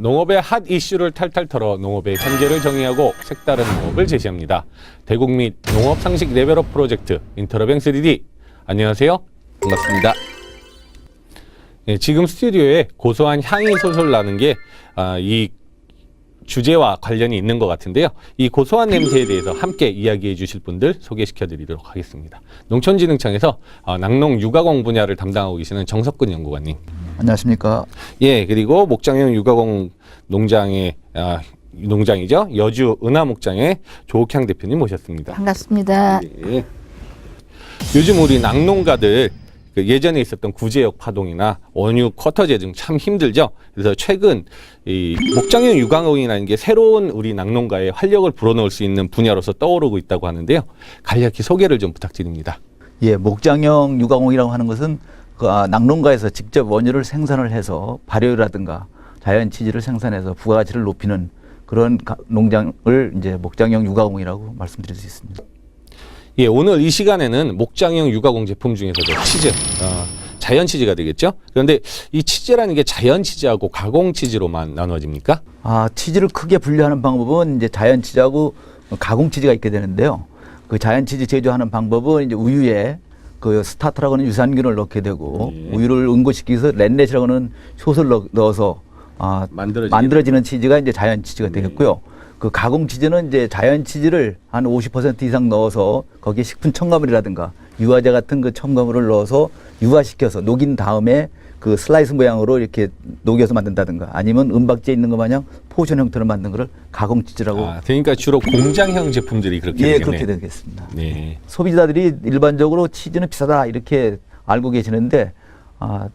농업의 핫 이슈를 탈탈 털어 농업의 현재를 정의하고 색다른 농업을 제시합니다. 대국 및 농업 상식 레벨업 프로젝트 인터러뱅 3D. 안녕하세요. 반갑습니다. 예, 지금 스튜디오에 고소한 향이 솔솔 나는 게 아, 이 주제와 관련이 있는 것 같은데요. 이 고소한 냄새에 대해서 함께 이야기해 주실 분들 소개시켜 드리도록 하겠습니다. 농촌진흥청에서 아, 낙농 육아공 분야를 담당하고 계시는 정석근 연구관님. 안녕하십니까. 예, 그리고 목장형 육아공 농장의 아, 농장이죠. 여주 은하 목장의 조옥향 대표님 모셨습니다. 반갑습니다. 예. 요즘 우리 낙농가들 그 예전에 있었던 구제역 파동이나 원유 쿼터제 등 참 힘들죠. 그래서 최근 이 목장형 육아공이라는 게 새로운 우리 낙농가의 활력을 불어넣을 수 있는 분야로서 떠오르고 있다고 하는데요. 간략히 소개를 좀 부탁드립니다. 예, 목장형 유가공이라고 하는 것은 낙농가에서 직접 원유를 생산을 해서 발효라든가 자연 치즈를 생산해서 부가가치를 높이는 그런 가- 농장을 이제 목장형 유가공이라고 말씀드릴 수 있습니다. 예, 오늘 이 시간에는 목장형 육아공 제품 중에서도 치즈, 어, 자연 치즈가 되겠죠. 그런데 이 치즈라는 게 자연 치즈하고 가공 치즈로만 나눠집니까? 아, 치즈를 크게 분류하는 방법은 이제 자연 치즈하고 가공 치즈가 있게 되는데요. 그 자연 치즈 제조하는 방법은 이제 우유에 그 스타트라고 하는 유산균을 넣게 되고 예. 우유를 응고시키기 위해서 렌넷이라고 하는 넣- 넣어서 아, 만들어지게 만들어지는 치즈가 이제 자연 치즈가 되겠고요. 그 가공 치즈는 이제 자연 치즈를 한 50% 이상 넣어서 거기에 식품 첨가물이라든가 유화제 같은 그 첨가물을 넣어서 유화시켜서 녹인 다음에 그 슬라이스 모양으로 이렇게 녹여서 만든다든가 아니면 은박지에 있는 것 마냥 포션 형태로 만든 거를 가공 치즈라고 아, 그러니까 주로 공장형 제품들이 그렇게 예 되겠네요. 그렇게 되겠습니다. 네. 소비자들이 일반적으로 치즈는 비싸다 이렇게 알고 계시는데 아,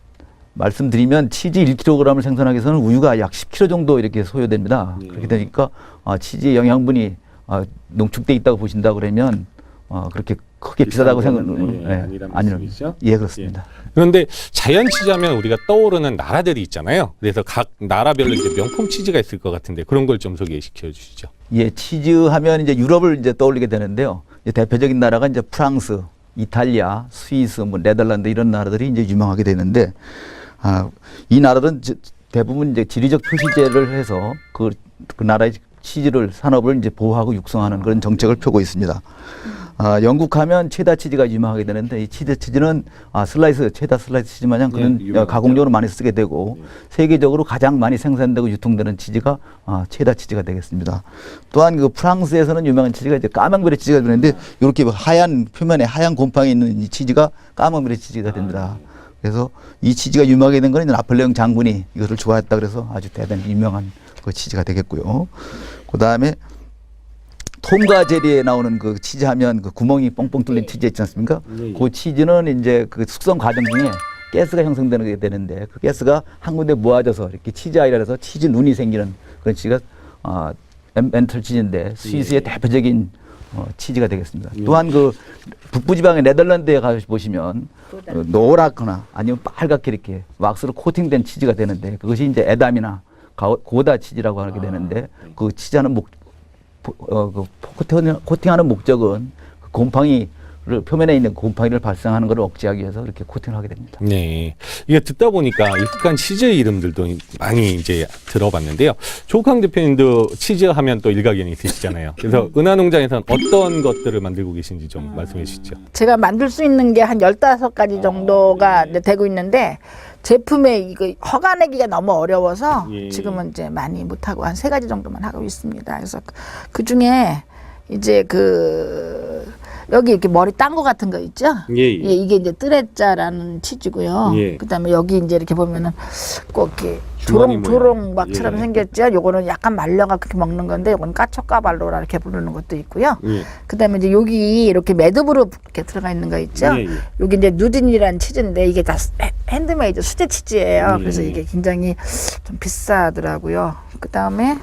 말씀드리면 치즈 1kg을 생산하기 위해서는 우유가 약 10kg 정도 이렇게 소요됩니다. 예. 그렇게 되니까 아, 치즈의 영양분이 아, 농축돼 있다고 보신다 그러면 아, 그렇게 크게 비싸다고 비싼 생각 거는, 예, 아니란 말씀이시죠? 예 그렇습니다. 그런데 자연 치즈하면 우리가 떠오르는 나라들이 있잖아요. 그래서 각 나라별로 이제 명품 치즈가 있을 것 같은데 그런 걸 좀 소개시켜 주시죠. 예, 치즈 하면 이제 유럽을 이제 떠올리게 되는데요. 이제 대표적인 나라가 이제 프랑스, 이탈리아, 스위스, 뭐 네덜란드 이런 나라들이 이제 유명하게 되는데 아, 이 나라들은 저- 대부분 이제 지리적 표시제를 해서 그, 그 나라의 치즈를 산업을 이제 보호하고 육성하는 그런 정책을 펴고 있습니다. 아, 영국 하면 체다 치즈가 유명하게 되는데 이 치즈 치즈는 아, 슬라이스 체다 슬라이스 치즈 마냥 그런 예, 유명하죠. 가공적으로 많이 쓰게 되고 세계적으로 가장 많이 생산되고 유통되는 치즈가 아, 체다 치즈가 되겠습니다. 또한 그 프랑스에서는 유명한 치즈가 이제 까망베리 치즈가 되는데 이렇게 하얀 표면에 하얀 곰팡이 있는 이 치즈가 까망베리 치즈가 됩니다. 그래서 이 치즈가 유명하게 된 거는 나폴레옹 장군이 이것을 좋아했다 그래서 아주 대단히 유명한 그 치즈가 되겠고요. 그 다음에 톰과 제리에 나오는 그 치즈 하면 그 구멍이 뻥뻥 뚫린 치즈 있지 않습니까? 예, 예. 그 치즈는 이제 그 숙성 과정 중에 가스가 형성되는 게 되는데 그 가스가 한 군데 모아져서 이렇게 치즈 아이라 해서 치즈 눈이 생기는 그런 치즈가 아 멘털 치즈인데 스위스의 예. 대표적인 어, 치즈가 되겠습니다. 예. 또한 그 북부 지방의 네덜란드에 가서 보시면 어, 노랗거나 아니면 빨갛게 이렇게 왁스로 코팅된 치즈가 되는데 그것이 이제 에담이나 가- 고다 치즈라고 하게 되는데 그 치즈하는 목 포- 어, 그 코팅, 코팅하는 목적은 그 곰팡이를 표면에 있는 곰팡이를 발생하는 것을 억제하기 위해서 이렇게 코팅을 하게 됩니다. 네. 이게 듣다 보니까 익숙한 치즈 이름들도 많이 이제 들어봤는데요. 조강 대표님도 치즈 하면 또 일가견이 있으시잖아요. 그래서 은하농장에서는 어떤 것들을 만들고 계신지 좀 말씀해 주시죠. 제가 만들 수 있는 게한 15가지 정도가 이제 되고 있는데 제품에 이거 허가내기가 너무 어려워서 예. 지금은 이제 많이 못하고 한 세 가지 정도만 하고 있습니다. 그래서 그 중에 이제 그 여기 이렇게 머리 딴 거 같은 거 있죠? 예, 예. 이게 이제 뜨레짜라는 치즈고요. 예. 그다음에 여기 이제 이렇게 보면은 꼭 이렇게 주머니 조롱 모양. 조롱박처럼 예. 생겼죠. 요거는 약간 말려가 그렇게 먹는 건데 요거는 까초까발로라 이렇게 부르는 것도 있고요. 예. 그다음에 이제 여기 이렇게 매듭으로 이렇게 들어가 있는 거 있죠. 예, 예. 여기 이제 누딘이라는 치즈인데 이게 다 스- 핸드메이드 수제 치즈예요. 예. 그래서 이게 굉장히 좀 비싸더라고요. 그다음에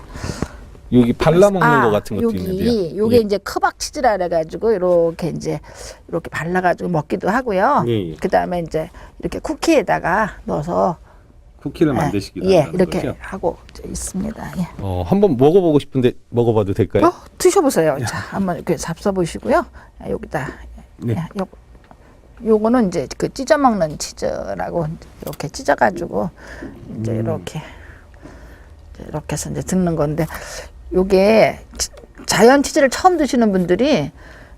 여기 발라 먹는 아, 거 같은 것도 여기 있는데요. 요게 예. 이제 크박 치즈라 그래가지고 이렇게 이제 이렇게 발라가지고 먹기도 하고요. 예, 예. 그다음에 이제 이렇게 쿠키에다가 넣어서 쿠키를 예, 만드시기도 예 한다는 이렇게 거죠? 하고 있습니다. 예. 어, 한번 먹어보고 싶은데 먹어봐도 될까요? 어, 드셔보세요. 자, 한번 이렇게 잡숴 보시고요. 여기다. 네. 야, 요, 요거는 이제 그 찢어 먹는 치즈라고 이렇게 찢어가지고 이제 음. 이렇게 이렇게 해서 이제 듣는 건데 요게 치- 자연 치즈를 처음 드시는 분들이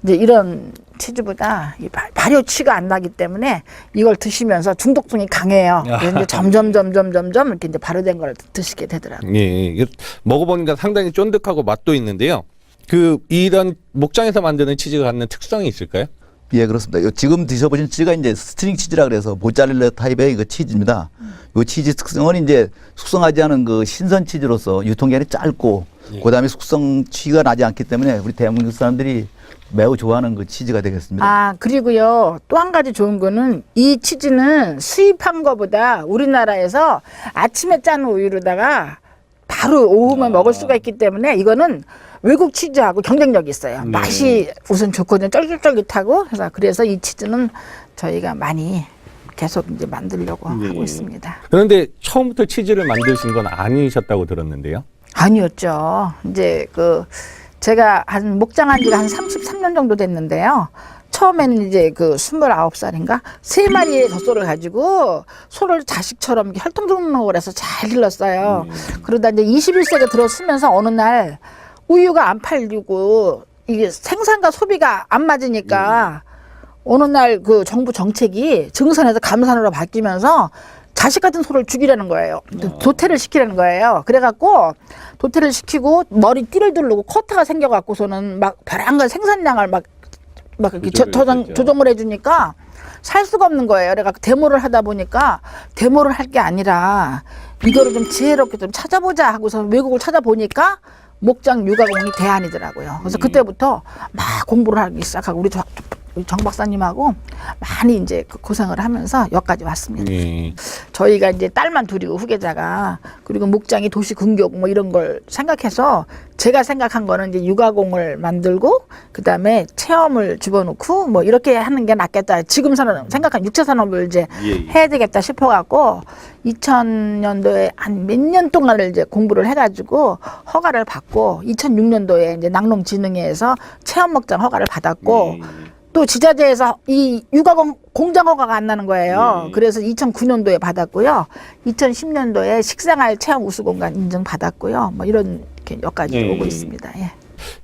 이제 이런 치즈보다 발- 발효치가 안 나기 때문에 이걸 드시면서 중독성이 강해요. 그래서 이제 점점 점점 점점 이렇게 이제 발효된 걸 드시게 되더라고요. 예, 예. 먹어보니까 상당히 쫀득하고 맛도 있는데요. 그 이런 목장에서 만드는 치즈가 갖는 특성이 있을까요? 예, 그렇습니다. 요 지금 드셔보신 치즈가 이제 스트링 치즈라 그래서 모짜렐라 타입의 그 치즈입니다. 요 치즈 특성은 이제 숙성하지 않은 그 신선 치즈로서 유통기한이 짧고 그다음에 숙성 취가 나지 않기 때문에 우리 대한민국 사람들이 매우 좋아하는 그 치즈가 되겠습니다. 아, 그리고요. 또 한 가지 좋은 거는 이 치즈는 수입한 거보다 우리나라에서 아침에 짠 우유로다가 바로 오후만 먹을 수가 있기 때문에 이거는 외국 치즈하고 경쟁력이 있어요. 맛이 우선 좋거든요. 쫄깃쫄깃하고. 그래서 그래서 이 치즈는 저희가 많이 계속 이제 만들려고 하고 있습니다. 그런데 처음부터 치즈를 만드신 건 아니셨다고 들었는데요. 아니었죠. 이제 그 제가 한 목장한 지가 한 33년 정도 됐는데요. 처음에는 이제 그 29살인가 세 마리의 젖소를 가지고 소를 자식처럼 혈통등록을 해서 잘 길렀어요. 그러다 이제 21세가 들어서면서 어느 날 우유가 안 팔리고 이게 생산과 소비가 안 맞으니까 어느 날 그 정부 정책이 증산에서 감산으로 바뀌면서 자식 같은 소를 죽이라는 거예요. 도태를 시키라는 거예요. 그래갖고 도태를 시키고 머리 띠를 두르고 쿼터가 생겨갖고서는 막 벼랑간 생산량을 막, 막 이렇게 조, 조정, 조정을 해주니까 살 수가 없는 거예요. 그래갖고 데모를 하다 보니까 데모를 할 게 아니라 이거를 좀 지혜롭게 좀 찾아보자 하고서 외국을 찾아보니까 목장 육아공이 대안이더라고요. 그래서 그때부터 막 공부를 하기 시작하고 우리 정, 박사님하고 많이 이제 그 고생을 하면서 여기까지 왔습니다. 예. 저희가 이제 딸만 둘이고 후계자가 그리고 목장이 도시 근교고 뭐 이런 걸 생각해서 제가 생각한 거는 이제 육아공을 만들고 그다음에 체험을 집어넣고 뭐 이렇게 하는 게 낫겠다. 지금 사는 생각한 육체 산업을 이제 해야 되겠다 싶어 갖고 2000년도에 한 몇 년 동안을 이제 공부를 해 가지고 허가를 받고 2006년도에 이제 낙농진흥회에서 체험 목장 허가를 받았고 또 지자체에서 이 육아공 공장 허가가 안 나는 거예요. 그래서 2009년도에 받았고요. 2010년도에 식생활 체험 우수 공간 인증 받았고요. 뭐 이런 이렇게 여기까지 예, 오고 예. 있습니다. 예.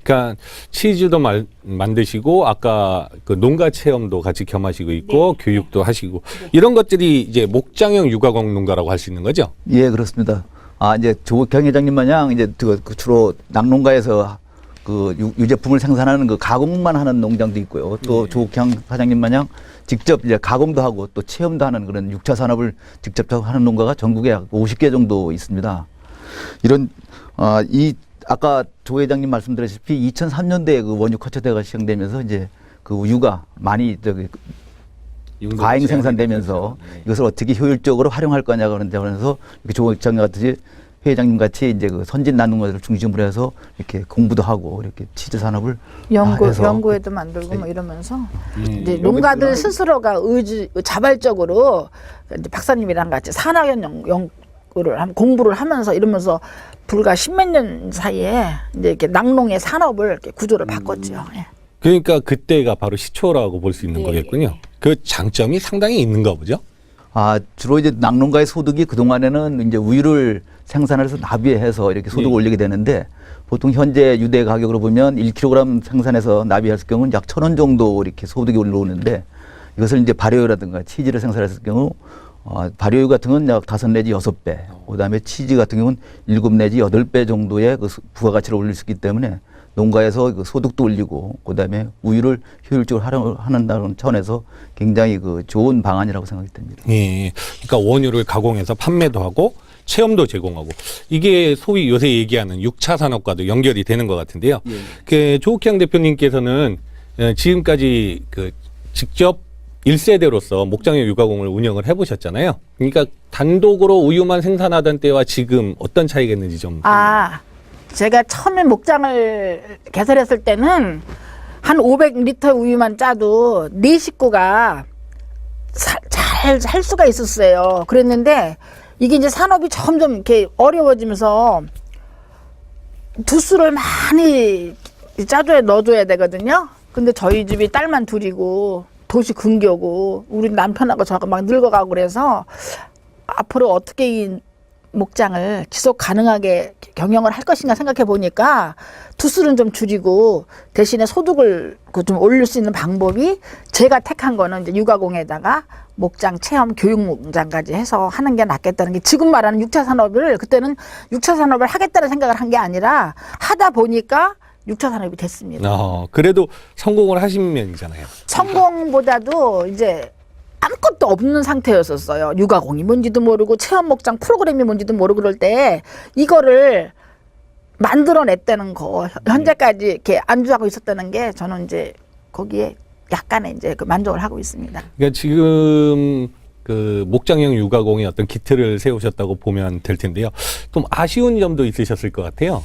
그러니까 치즈도 말, 만드시고 아까 그 농가 체험도 같이 겸하시고 있고 교육도 하시고 이런 것들이 이제 목장형 육아공 농가라고 할 수 있는 거죠. 예, 그렇습니다. 아, 이제 조경 회장님 마냥 이제 그, 그 주로 낙농가에서 그 유, 유제품을 생산하는 그 가공만 하는 농장도 있고요. 또 조경 사장님 마냥 직접 이제 가공도 하고 또 체험도 하는 그런 육차 산업을 직접 하는 농가가 전국에 약 50개 정도 있습니다. 이런 아, 이 아까 조 회장님 말씀드렸다시피 2003년도에 그 원유 커처대가 시행되면서 이제 그 우유가 많이 저기 과잉 생산되면서 이것을 어떻게 효율적으로 활용할 거냐고 그런데 그래서 이렇게 조 회장 같이 회장님 같이 이제 그 선진 나눔을 중심으로 해서 이렇게 공부도 하고 이렇게 치즈 산업을 연구 해서 연구회도 만들고 뭐 이러면서 음, 이제 농가들 스스로가 의지 자발적으로 이제 박사님이랑 같이 산학연 연- 연구를 함- 공부를 하면서 이러면서 불과 십몇 년 사이에 이제 이렇게 낙농의 산업을 이렇게 구조를 바꿨죠. 예. 그러니까 그때가 바로 시초라고 볼 수 있는 예, 거겠군요. 그 장점이 상당히 있는가 보죠. 아 주로 이제 낙농가의 소득이 그 동안에는 이제 우유를 생산해서 나비해서 이렇게 소득을 예. 올리게 되는데 보통 현재 유대 가격으로 보면 1kg 생산해서 나비했을 경우는 약 천 원 정도 이렇게 소득이 올라오는데 이것을 이제 발효유라든가 치즈를 생산했을 경우 어, 발효유 같은 건 약 다섯 내지 여섯 배, 그다음에 치즈 같은 경우는 일곱 내지 여덟 배 정도의 그 수- 부가가치를 올릴 수 있기 때문에 농가에서 그 소득도 올리고 그다음에 우유를 효율적으로 활용한다는 차원에서 굉장히 그 좋은 방안이라고 생각이 됩니다. 예. 그러니까 원유를 가공해서 판매도 하고 체험도 제공하고 이게 소위 요새 얘기하는 육차 산업과도 연결이 되는 것 같은데요. 그 조욱형 대표님께서는 어, 지금까지 그 직접 1세대로서 목장의 육아공을 운영을 해보셨잖아요. 그러니까 단독으로 우유만 생산하던 때와 지금 어떤 차이가 있는지 좀. 아, 제가 처음에 목장을 개설했을 때는 한 500리터 우유만 짜도 네 식구가 잘살 수가 있었어요. 그랬는데 이게 이제 산업이 점점 이렇게 어려워지면서 두수를 많이 짜줘야 넣어줘야 되거든요. 근데 저희 집이 딸만 둘이고 도시 근교고 우리 남편하고 저하고 막 늙어가고 그래서 앞으로 어떻게 이 목장을 지속 가능하게 경영을 할 것인가 생각해 보니까 투수는 좀 줄이고 대신에 소득을 그좀 올릴 수 있는 방법이 제가 택한 거는 이제 육아공에다가 목장 체험 교육 목장까지 해서 하는 게 낫겠다는 게 지금 말하는 육차 산업을 그때는 육차 산업을 하겠다는 생각을 한 게 아니라 하다 보니까 육차 산업이 됐습니다. 어, 그래도 성공을 하신 면이잖아요. 성공보다도 이제 아무것도 없는 상태였었어요. 육아공이 뭔지도 모르고 체험 목장 프로그램이 뭔지도 모르고 그럴 때 이거를 만들어냈다는 거 현재까지 이렇게 안주하고 있었다는 게 저는 이제 거기에 약간의 이제 그 만족을 하고 있습니다. 그러니까 지금 그 목장형 육아공의 어떤 기틀을 세우셨다고 보면 될 텐데요. 좀 아쉬운 점도 있으셨을 것 같아요.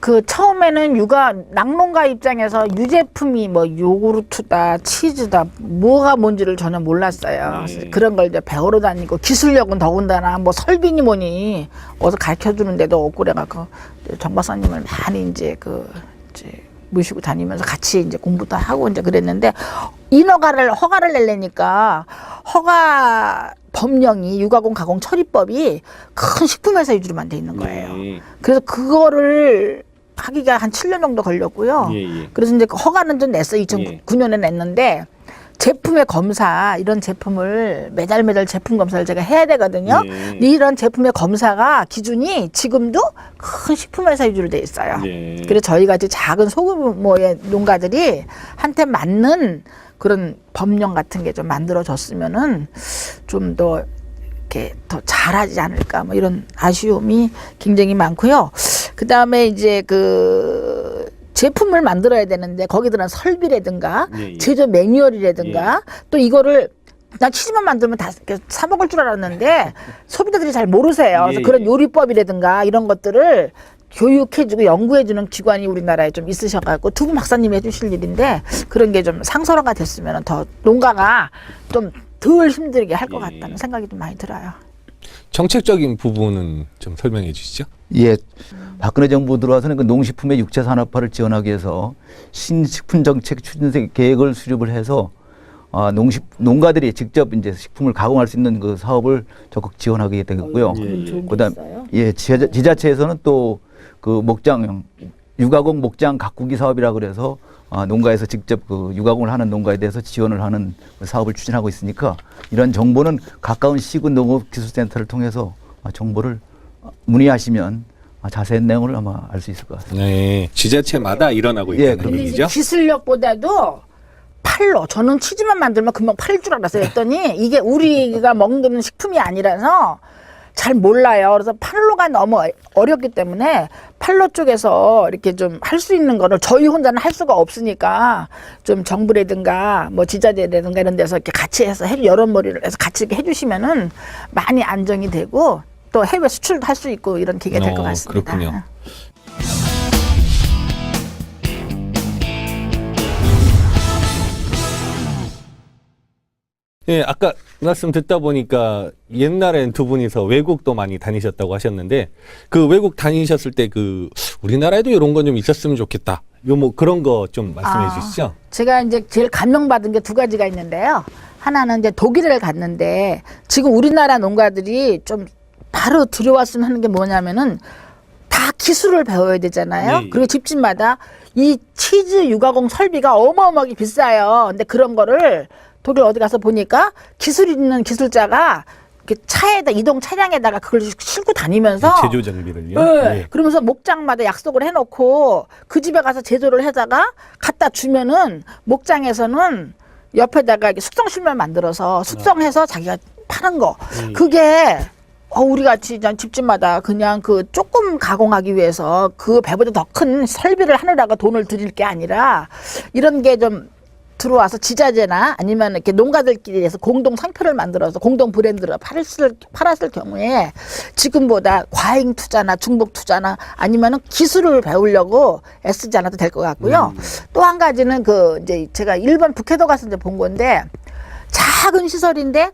그 처음에는 육아 낙농가 입장에서 유제품이 뭐 요구르트다 치즈다 뭐가 뭔지를 전혀 몰랐어요. 네. 그런 걸 이제 배우러 다니고 기술력은 더군다나 뭐 설비니 뭐니 어서 가르쳐 주는 데도 없고 그래갖고 정 박사님을 많이 이제 그 이제 모시고 다니면서 같이 이제 공부도 하고 이제 그랬는데 인허가를 허가를 내려니까 허가 법령이 육아공 가공 처리법이 큰 식품회사 위주로만 돼 있는 거예요. 네. 그래서 그거를 하기가 한 7년 정도 걸렸고요. 예, 예. 그래서 이제 그 허가는 좀 냈어요. 2009년에 냈는데 제품의 검사 이런 제품을 매달 매달 제품 검사를 제가 해야 되거든요. 예. 근데 이런 제품의 검사가 기준이 지금도 큰 식품회사 위주로 돼 있어요. 예. 그래서 저희 같이 작은 소규모의 농가들이 한테 맞는 그런 법령 같은 게 좀 만들어졌으면은 좀 더 이렇게 더 잘하지 않을까 뭐 이런 아쉬움이 굉장히 많고요. 그 다음에 이제 그 제품을 만들어야 되는데 거기 들은 설비라든가 예, 예. 제조 매뉴얼이라든가 또 이거를 난 치즈만 만들면 다 사 먹을 줄 알았는데 소비자들이 잘 모르세요. 그래서 예, 그런 예. 요리법이라든가 이런 것들을 교육해주고 연구해주는 기관이 우리나라에 좀 있으셔갖고 두 분 박사님이 해주실 일인데 그런 게 좀 상설화가 됐으면 더 농가가 좀 덜 힘들게 할것 예. 같다는 생각이 좀 많이 들어요. 정책적인 부분은 좀 설명해 주시죠. 예. 박근혜 정부 들어와서는 그 농식품의 육체 산업화를 지원하기 위해서 신식품 정책 추진 계획을 수립을 해서 아, 농식 농가들이 직접 이제 식품을 가공할 수 있는 그 사업을 적극 지원하게 되겠고요. 그다음 예, 지자, 지자체에서는 또 그 목장 육아공 목장 가꾸기 사업이라 그래서 아, 농가에서 직접 그 육아공을 하는 농가에 대해서 지원을 하는 그 사업을 추진하고 있으니까 이런 정보는 가까운 시군 농업기술센터를 통해서 아, 정보를 문의하시면 아, 자세한 내용을 아마 알 수 있을 것 같습니다. 네. 지자체마다 일어나고 예, 있다는 얘기죠. 기술력보다도 팔로 저는 치즈만 만들면 금방 팔 줄 알았어요. 했더니 이게 우리가 먹는 식품이 아니라서 잘 몰라요. 그래서 팔로가 너무 어렵기 때문에 팔로 쪽에서 이렇게 좀 할 수 있는 거를 저희 혼자는 할 수가 없으니까 좀 정부라든가 뭐 지자체라든가 이런 데서 이렇게 같이 해서 해- 여러 머리를 해서 같이 이렇게 해주시면은 많이 안정이 되고 또 해외 수출도 할 수 있고 이런 기회가 될것 어, 같습니다. 그렇군요. 예, 아까 말씀 듣다 보니까 옛날엔 두 분이서 외국도 많이 다니셨다고 하셨는데 그 외국 다니셨을 때 그 우리나라에도 이런 건 좀 있었으면 좋겠다. 요 뭐 그런 거 좀 말씀해 아. 주시죠. 제가 이제 제일 감명받은 게 두 가지가 있는데요. 하나는 이제 독일을 갔는데 지금 우리나라 농가들이 좀 바로 들어왔으면 하는 게 뭐냐면은 다 기술을 배워야 되잖아요. 네. 그리고 집집마다 이 치즈 육아공 설비가 어마어마하게 비싸요. 근데 그런 거를 독일 어디 가서 보니까 기술 있는 기술자가 차에다 이동 차량에다가 그걸 싣고 다니면서 제조 장비를요. 네. 예. 그러면서 목장마다 약속을 해놓고 그 집에 가서 제조를 해다가 갖다 주면은 목장에서는 옆에다가 숙성실만 만들어서 숙성해서 자기가 파는 거. 그게 어, 우리 같이 집집마다 그냥 그 조금 가공하기 위해서 그 배보다 더 큰 설비를 하느라고 돈을 들일 게 아니라 이런 게좀 들어와서 지자체나 아니면 이렇게 농가들끼리 해서 공동 상표를 만들어서 공동 브랜드를 팔았을, 팔았을 경우에 지금보다 과잉 투자나 중복 투자나 아니면은 기술을 배우려고 애쓰지 않아도 될 것 같고요. 또한 가지는 그 이제 제가 일본 북해도 갔을 때본 건데 작은 시설인데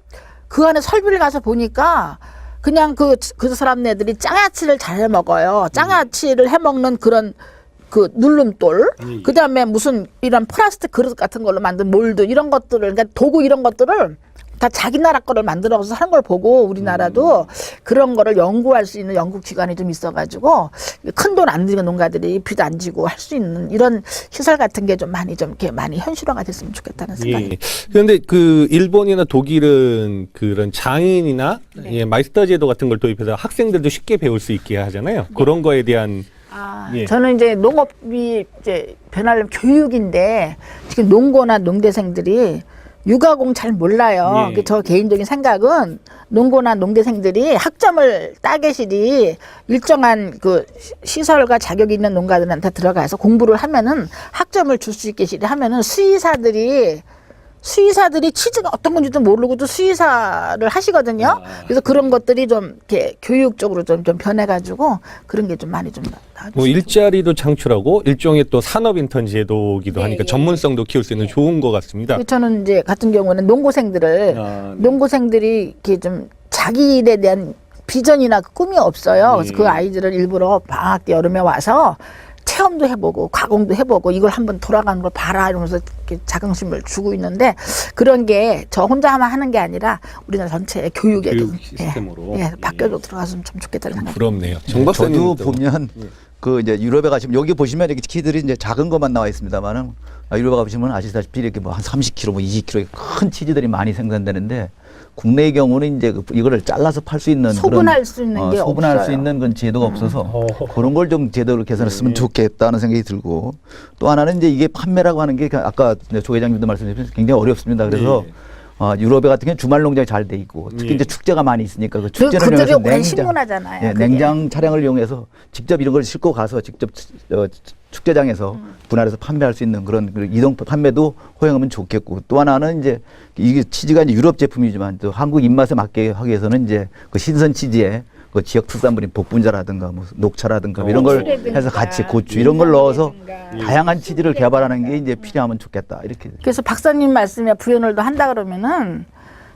그 안에 설비를 가서 보니까 그냥 그, 그 사람네들이 장아찌를 잘 해 먹어요. 장아찌를 해 먹는 그런 그 누름돌, 그 다음에 무슨 이런 플라스틱 그릇 같은 걸로 만든 몰드 이런 것들을, 그러니까 도구 이런 것들을 다 자기 나라 거를 만들어서 하는 걸 보고 우리나라도 그런 거를 연구할 수 있는 연구 기관이 좀 있어가지고 큰 돈 안 들이는 농가들이 빚 안 지고 할 수 있는 이런 시설 같은 게 좀 많이 좀 이렇게 많이 현실화가 됐으면 좋겠다는 생각이. 예. 그런데 그 일본이나 독일은 그런 장인이나 네. 예, 마이스터 제도 같은 걸 도입해서 학생들도 쉽게 배울 수 있게 하잖아요. 그런 거에 대한 아, 예. 저는 이제 농업이 이제 변하려면 교육인데 지금 농고나 농대생들이 육아공 잘 몰라요. 예. 그저 개인적인 생각은 농고나 농대생들이 학점을 따개실이 일정한 그 시- 시설과 자격이 있는 농가들한테 들어가서 공부를 하면은 학점을 줄 수 있게 시리 하면은 수의사들이 수의사들이 치즈가 어떤 건지도 모르고도 수의사를 하시거든요. 그래서 그런 것들이 좀 이렇게 교육적으로 좀, 좀 변해가지고 그런 게 좀 많이 좀 나아졌어요. 뭐 일자리도 창출하고 일종의 또 산업 인턴 제도기도 네, 하니까 예, 전문성도 키울 수 있는 좋은 것 같습니다. 그 저는 이제 같은 경우는 농고생들을 아, 네. 농고생들이 이렇게 좀 자기 일에 대한 비전이나 꿈이 없어요. 그래서 예. 그 아이들을 일부러 방학 때 여름에 와서 체험도 해보고 가공도 해보고 이걸 한번 돌아가는 걸 봐라 이러면서 이렇게 자긍심을 주고 있는데 그런 게 저 혼자 하면 하는 게 아니라 우리나라 전체 교육에 교육 좀 시스템으로. 예, 예, 예. 바뀌어서 들어갔으면 좀 좋겠다는 생각. 부럽네요. 정 박사님 저도 보면 그 이제 유럽에 가시면 여기 보시면 이렇게 키들이 이제 작은 것만 나와 있습니다만은 아, 유럽에 가보시면 아시다시피 이렇게 뭐 한 30kg, 뭐 20kg의 큰 치즈들이 많이 생산되는데 국내의 경우는 이제 그 이거를 잘라서 팔 수 있는 소분할 그런, 수 있는 어, 게 소분할 수 없어요. 있는 그런 제도가 없어서 어허. 그런 걸 좀 제도를 개선했으면 좋겠다는 생각이 들고 또 하나는 이제 이게 판매라고 하는 게 아까 조 회장님도 말씀하셨지만 굉장히 어렵습니다. 그래서 네. 어, 유럽에 같은 경우는 주말 농장이 잘 돼 있고 특히 예. 이제 축제가 많이 있으니까 그 그, 축제를 이용해서 냉장- 신문하잖아요. 예. 냉장 차량을 이용해서 직접 이런 걸 싣고 가서 직접 어, 축제장에서 음. 분할해서 판매할 수 있는 그런 그 이동 판매도 허용하면 좋겠고 또 하나는 이제 이게 치즈가 이제 유럽 제품이지만 또 한국 입맛에 맞게 하기 위해서는 이제 그 신선 치즈에 그 지역 특산물인 복분자라든가 뭐 녹차라든가 이런 걸 해서 같이 고추 이런 걸 넣어서 다양한 치즈를 개발하는 게 이제 필요하면 좋겠다. 이렇게. 그래서 박사님 말씀에 부연을 더 한다 그러면은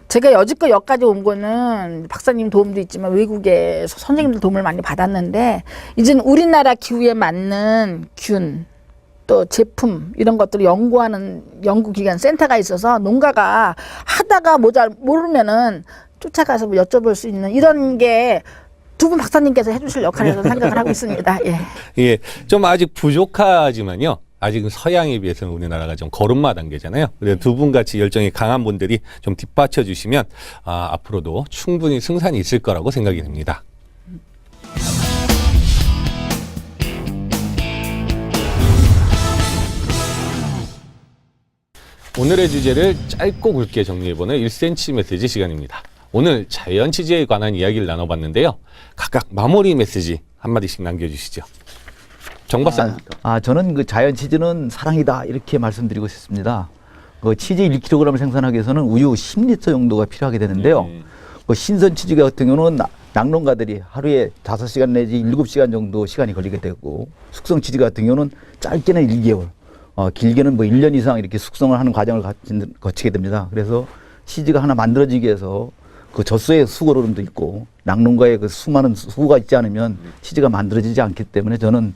제가 여지껏 여기까지 온 거는 박사님 도움도 있지만 외국에서 선생님들 도움을 많이 받았는데 이제는 우리나라 기후에 맞는 균, 또 제품 이런 것들을 연구하는 연구기관 센터가 있어서 농가가 하다가 모자 모르면은 쫓아가서 뭐 여쭤볼 수 있는 이런 게 두 분 박사님께서 해주실 역할이라고 생각을 하고 있습니다. 예. 예, 좀 아직 부족하지만요. 아직은 서양에 비해서는 우리나라가 좀 걸음마 단계잖아요. 그래서 두 분 같이 열정이 강한 분들이 좀 뒷받쳐 주시면 아, 앞으로도 충분히 승산이 있을 거라고 생각이 됩니다. 오늘의 주제를 짧고 굵게 정리해보는 1cm 메시지 시간입니다. 오늘 자연 치즈에 관한 이야기를 나눠봤는데요. 각각 마무리 메시지 한마디씩 남겨주시죠. 정 박사. 아, 저는 그 자연 치즈는 사랑이다 이렇게 말씀드리고 싶습니다. 그 치즈 1kg을 생산하기 위해서는 우유 10리터 정도가 필요하게 되는데요. 네. 그 신선 치즈 같은 경우는 나- 낙농가들이 하루에 5시간 내지 7시간 정도 시간이 걸리게 되고 숙성 치즈 같은 경우는 짧게는 1개월, 어, 길게는 뭐 1년 이상 이렇게 숙성을 하는 과정을 거친- 거치게 됩니다. 그래서 치즈가 하나 만들어지기 위해서 그 젖소의 수고로름도 있고 낙농가의 그 수많은 수고가 있지 않으면 치즈가 만들어지지 않기 때문에 저는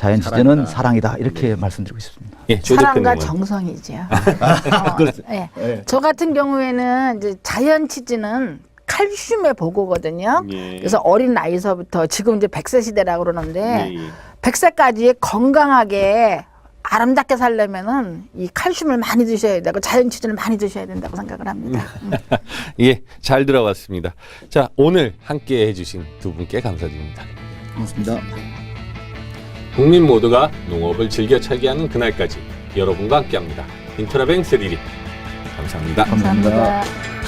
자연 치즈는 사랑이다 이렇게 말씀드리고 싶습니다. 예, 조 사랑과. 정성이지요. 어, 예. 저 같은 경우에는 이제 자연 치즈는 칼슘의 보고거든요. 예. 그래서 어린 나이서부터 지금 이제 100세 시대라고 그러는데 예, 예. 100세까지 건강하게 아름답게 살려면은 이 칼슘을 많이 드셔야 되고 자연 치즈를 많이 드셔야 된다고 생각을 합니다. 음. 예, 잘 들어봤습니다. 자, 오늘 함께 해주신 두 분께 감사드립니다. 고맙습니다. 국민 모두가 농업을 즐겨 살게 하는 그날까지 여러분과 함께합니다. 인터라뱅 3D 감사합니다. 감사합니다. 감사합니다.